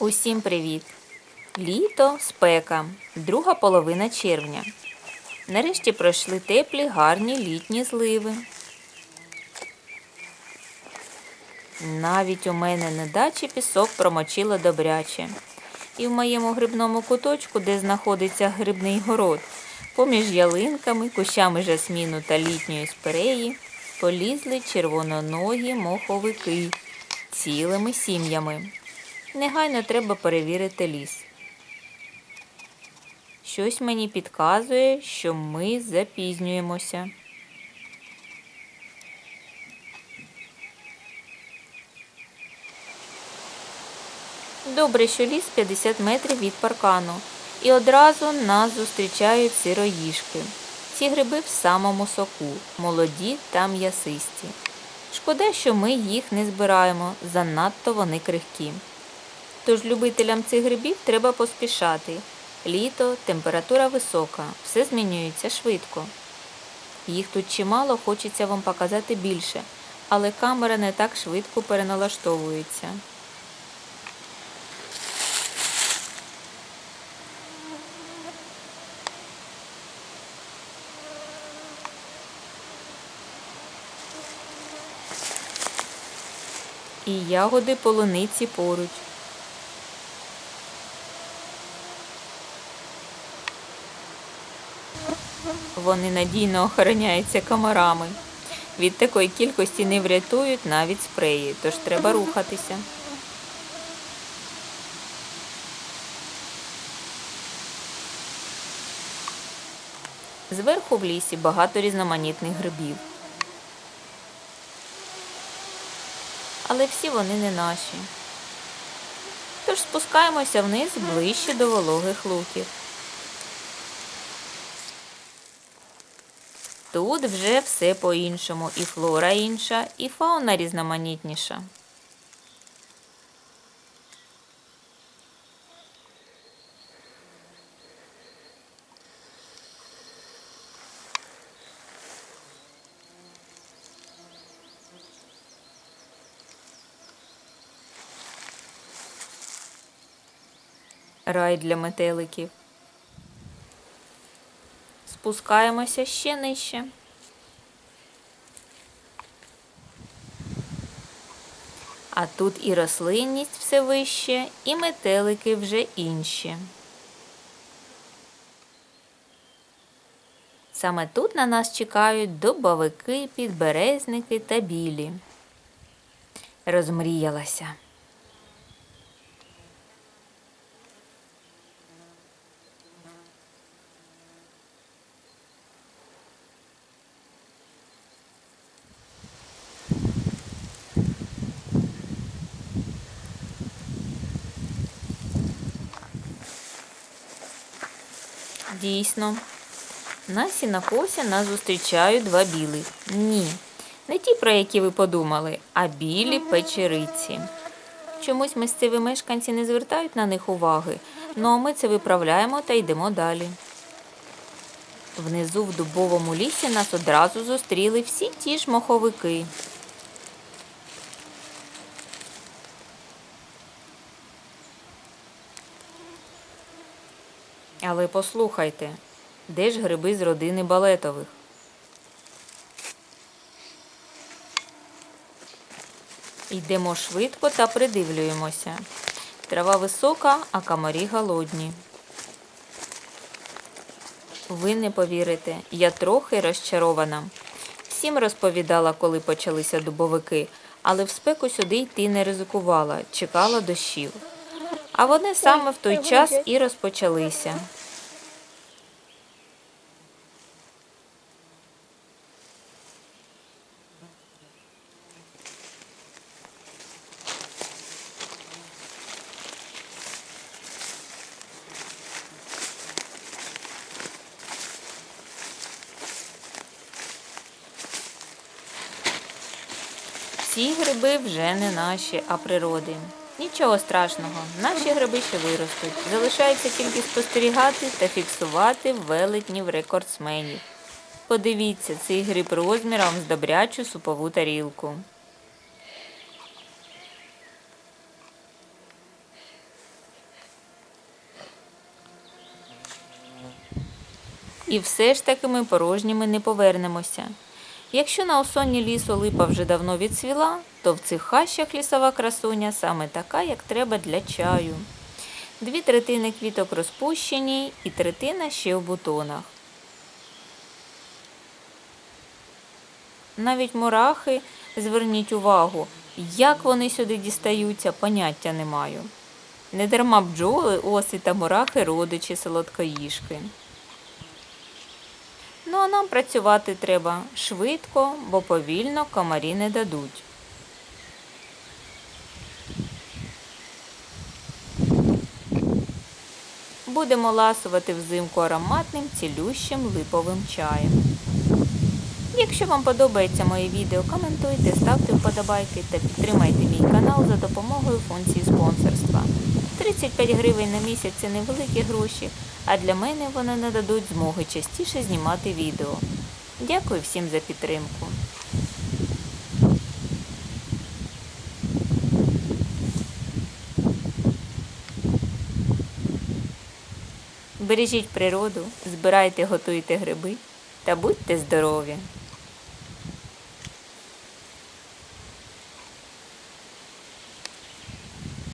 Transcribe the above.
Усім привіт! Літо, спека, друга половина червня. Нарешті пройшли теплі, гарні літні зливи. Навіть у мене на дачі пісок промочило добряче. І в моєму грибному куточку, де знаходиться грибний город, поміж ялинками, кущами жасміну та літньої спиреї, полізли червононогі моховики цілими сім'ями. Негайно треба перевірити ліс. Щось мені підказує, що ми запізнюємося. Добре, що ліс 50 метрів від паркану, і одразу нас зустрічають сироїжки. Ці гриби в самому соку, молоді та м'ясисті. Шкода, що ми їх не збираємо, занадто вони крихкі. Тож любителям цих грибів треба поспішати. Літо, температура висока, все змінюється швидко. Їх тут чимало, хочеться вам показати більше, але камера не так швидко переналаштовується. І ягоди полуниці поруч. Вони надійно охороняються комарами. Від такої кількості не врятують навіть спреї, тож треба рухатися. Зверху в лісі багато різноманітних грибів. Але всі вони не наші. Тож спускаємося вниз ближче до вологих луків. Тут вже все по-іншому, і флора інша, і фауна різноманітніша. Рай для метеликів. Спускаємося ще нижче. А тут і рослинність все вище, і метелики вже інші. Саме тут на нас чекають дубовики, підберезники та білі. Розмріялася. Дійсно, на сінокосі нас зустрічають два білих. Ні, не ті, про які ви подумали, а білі печериці. Чомусь місцеві мешканці не звертають на них уваги, ну а ми це виправляємо та йдемо далі. Внизу в дубовому лісі нас одразу зустріли всі ті ж моховики. Але послухайте, де ж гриби з родини балетових? Йдемо швидко та придивлюємося. Трава висока, а комарі голодні. Ви не повірите, я трохи розчарована. Всім розповідала, коли почалися дубовики, але в спеку сюди йти не ризикувала, чекала дощів. А вони саме в той час і розпочалися. Ці гриби вже не наші, а природи. Нічого страшного, наші гриби ще виростуть. Залишається тільки спостерігати та фіксувати велетнів рекордсменів. Подивіться, цей гриб розміром з добрячу супову тарілку. І все ж таки ми порожніми не повернемося. Якщо на осонні лісу липа вже давно відсвіла, то в цих хащах лісова красуня саме така, як треба для чаю. Дві третини квіток розпущені і третина ще в бутонах. Навіть мурахи, зверніть увагу, як вони сюди дістаються, поняття не маю. Недарма бджоли, оси та мурахи родичі солодкоїжки. Ну а нам працювати треба швидко, бо повільно комарі не дадуть. Будемо ласувати взимку ароматним цілющим липовим чаєм. Якщо вам подобається моє відео, коментуйте, ставте вподобайки та підтримайте мій канал за допомогою функції спонсорства. 35 гривень на місяць це невеликі гроші, а для мене вони нададуть змоги частіше знімати відео. Дякую всім за підтримку. Бережіть природу, збирайте, готуйте гриби та будьте здорові!